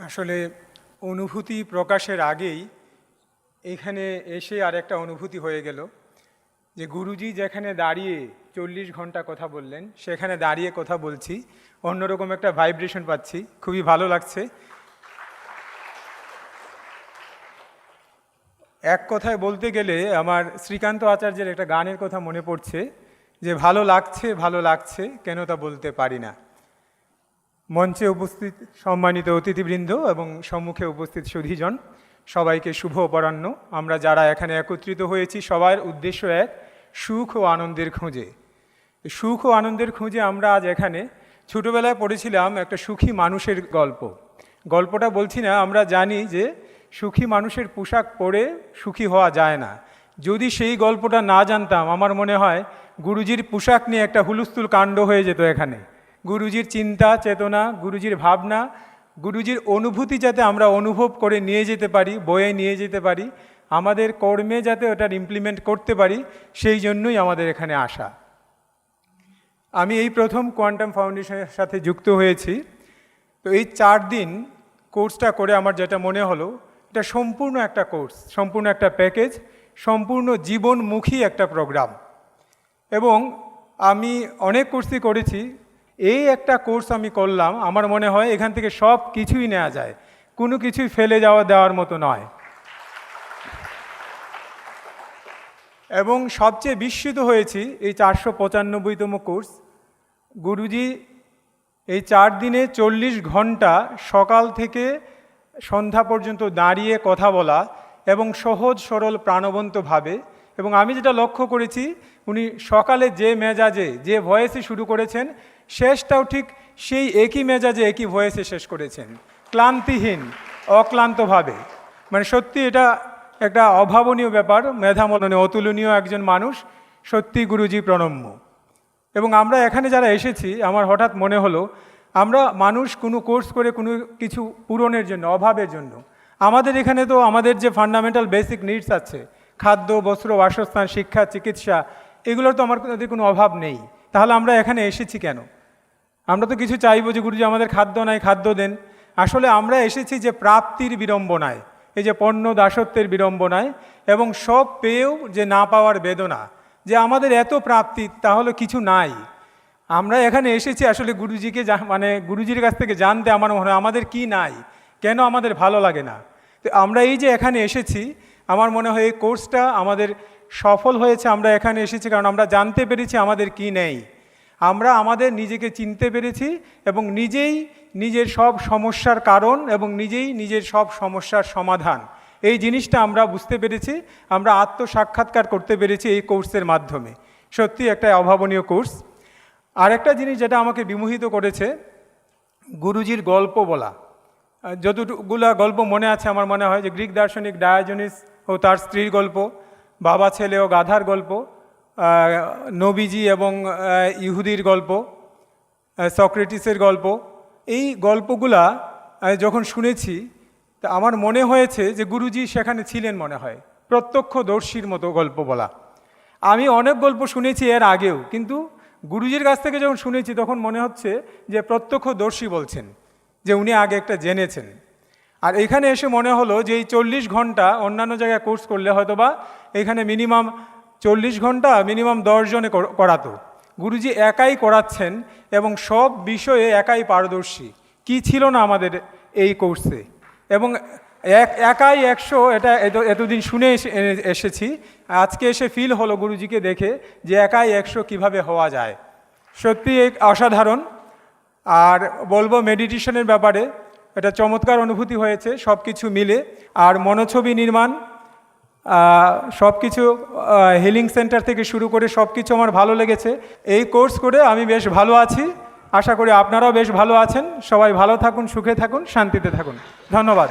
আসলে অনুভূতি প্রকাশের আগেই এখানে এসে আর একটা অনুভূতি হয়ে গেল, যে গুরুজি যেখানে দাঁড়িয়ে চল্লিশ ঘণ্টা কথা বললেন, সেখানে দাঁড়িয়ে কথা বলছি, অন্যরকম একটা ভাইব্রেশন পাচ্ছি, খুবই ভালো লাগছে। এক কথায় বলতে গেলে আমার শ্রীকান্ত আচার্যের একটা গানের কথা মনে পড়ছে, যে ভালো লাগছে ভালো লাগছে, কেন তা বলতে পারি না। মঞ্চে উপস্থিত সম্মানিত অতিথিবৃন্দ এবং সম্মুখে উপস্থিত সুধীজন, সবাইকে শুভ অপরাহ্ন। আমরা যারা এখানে একত্রিত হয়েছি, সবার উদ্দেশ্য এক, সুখ ও আনন্দের খোঁজে। সুখ ও আনন্দের খোঁজে আমরা আজ এখানে ছোটোবেলায় পড়েছিলাম একটা সুখী মানুষের গল্প। গল্পটা বলছি না, আমরা জানি যে সুখী মানুষের পোশাক পরে সুখী হওয়া যায় না। যদি সেই গল্পটা না জানতাম, আমার মনে হয় গুরুজির পোশাক নিয়ে একটা হুলুস্থুল কাণ্ড হয়ে যেত এখানে। গুরুজির চিন্তা, চেতনা, গুরুজির ভাবনা, গুরুজির অনুভূতি যাতে আমরা অনুভব করে নিয়ে যেতে পারি, বয়ে নিয়ে যেতে পারি, আমাদের কর্মে যাতে ওটার ইমপ্লিমেন্ট করতে পারি, সেই জন্যই আমাদের এখানে আসা। আমি এই প্রথম কোয়ান্টাম ফাউন্ডেশনের সাথে যুক্ত হয়েছি। তো এই চার দিন কোর্সটা করে আমার যেটা মনে হলো, এটা সম্পূর্ণ একটা কোর্স, সম্পূর্ণ একটা প্যাকেজ, সম্পূর্ণ জীবনমুখী একটা প্রোগ্রাম। এবং আমি অনেক কোর্সই করেছি এই একটা কোর্স আমি করলাম, আমার মনে হয় এখান থেকে সব কিছুই নেওয়া যায়। কোনো কিছুই ফেলে যাওয়া দেওয়ার মতো নয়। এবং সবচেয়ে বিস্মিত হয়েছি এই চারশো পঁচানব্বইতম কোর্স। গুরুজি, এই চার দিনে চল্লিশ ঘণ্টা সকাল থেকে সন্ধ্যা পর্যন্ত দাঁড়িয়ে কথা বলা এবং সহজ সরল প্রাণবন্তভাবে এবং আমি যেটা লক্ষ্য করেছি, উনি সকালে যে মেজাজে, যে ভয়েসে শুরু করেছেন, শেষটাও ঠিক সেই একই মেজাজে, একই ভয়েসে শেষ করেছেন। ক্লান্তিহীন, অক্লান্তভাবে। মানে সত্যি এটা একটা অভাবনীয় ব্যাপার মেধামননে অতুলনীয় একজন মানুষ, সত্যি গুরুজি প্রণম্য। এবং আমরা এখানে যারা এসেছি, আমার হঠাৎ মনে হলো, আমরা মানুষ কোনো কোর্স করে কোনো কিছু পূরণের জন্য, অভাবের জন্য। আমাদের এখানে তো আমাদের যে ফান্ডামেন্টাল বেসিক নিডস আছে খাদ্য, বস্ত্র, বাসস্থান, শিক্ষা, চিকিৎসা, এগুলোর তো আমার আমাদের কোনো অভাব নেই। তাহলে আমরা এখানে এসেছি কেন? আমরা তো কিছু চাইব যে গুরুজি আমাদের খাদ্য নাই, খাদ্য দেন। আসলে আমরা এসেছি যে প্রাপ্তির বিড়ম্বনায়, এই যে পণ্য দাসত্বের বিড়ম্বনায়, এবং সব পেয়েও যে না পাওয়ার বেদনা, যে আমাদের এত প্রাপ্তি, তাহলে কিছু নাই। আমরা এখানে এসেছি আসলে গুরুজিকে মানে গুরুজির কাছ থেকে জানতে আমার মনে হয়, আমাদের কি নাই? কেন আমাদের ভালো লাগে না? তো আমরা এই যে এখানে এসেছি আমার মনে হয় এই কোর্সটা আমাদের সফল হয়েছে আমরা এখানে এসেছি কারণ আমরা জানতে পেরেছি আমাদের কি নেই। আমরা আমাদের নিজেকে চিনতে পেরেছি এবং নিজেই নিজের সব সমস্যার কারণ এবং নিজেই নিজের সব সমস্যার সমাধান। এই জিনিসটা আমরা বুঝতে পেরেছি আমরা আত্মসাক্ষাৎকার করতে পেরেছি এই কোর্সের মাধ্যমে। সত্যি একটা অভাবনীয় কোর্স। আরেকটা জিনিস যেটা আমাকে বিমোহিত করেছে গুরুজির গল্প বলা। আহ, যতটুকুলা গল্প মনে আছে আমার মনে হয় যে গ্রিক দার্শনিক ডায়াজনিস ও তার স্ত্রীর গল্প, বাবা ছেলে ও গাধার গল্প নবীজি এবং ইহুদির গল্প সক্রেটিসের গল্প। এই গল্পগুলা যখন শুনেছি, তা আমার মনে হয়েছে যে গুরুজি সেখানে ছিলেন মনে হয়। প্রত্যক্ষদর্শীর মতো গল্প বলা। আমি অনেক গল্প শুনেছি এর আগেও, কিন্তু গুরুজির কাছ থেকে যখন শুনেছি, তখন মনে হচ্ছে যে প্রত্যক্ষদর্শী বলছেন, যে উনি আগে একটা জেনেছেন। আর এখানে এসে মনে হলো যে এই চল্লিশ ঘণ্টা অন্যান্য জায়গায় কোর্স করলে হয়তো বা এখানে মিনিমাম চল্লিশ ঘণ্টা, মিনিমাম দশজনে কর- করাতো। গুরুজি একাই করাচ্ছেন এবং সব বিষয়ে একাই পারদর্শী। কি ছিল না আমাদের এই কোর্সে? এবং এক, একাই একশো, এটা এত- এতদিন শুনে এসে- এসেছি। আজকে এসে ফিল হলো গুরুজিকে দেখে যে একাই একশো কীভাবে হওয়া যায়। সত্যি এক অসাধারণ আর বলব মেডিটেশনের ব্যাপারে এটা চমৎকার অনুভূতি হয়েছে সব কিছু মিলে। আর মনোছবি নির্মাণ সব কিছু হিলিং সেন্টার থেকে শুরু করে সব কিছু আমার ভালো লেগেছে। এই কোর্স করে আমি বেশ ভালো আছি। আশা করি আপনারাও বেশ ভালো আছেন। সবাই ভালো থাকুন, সুখে থাকুন, শান্তিতে থাকুন। ধন্যবাদ।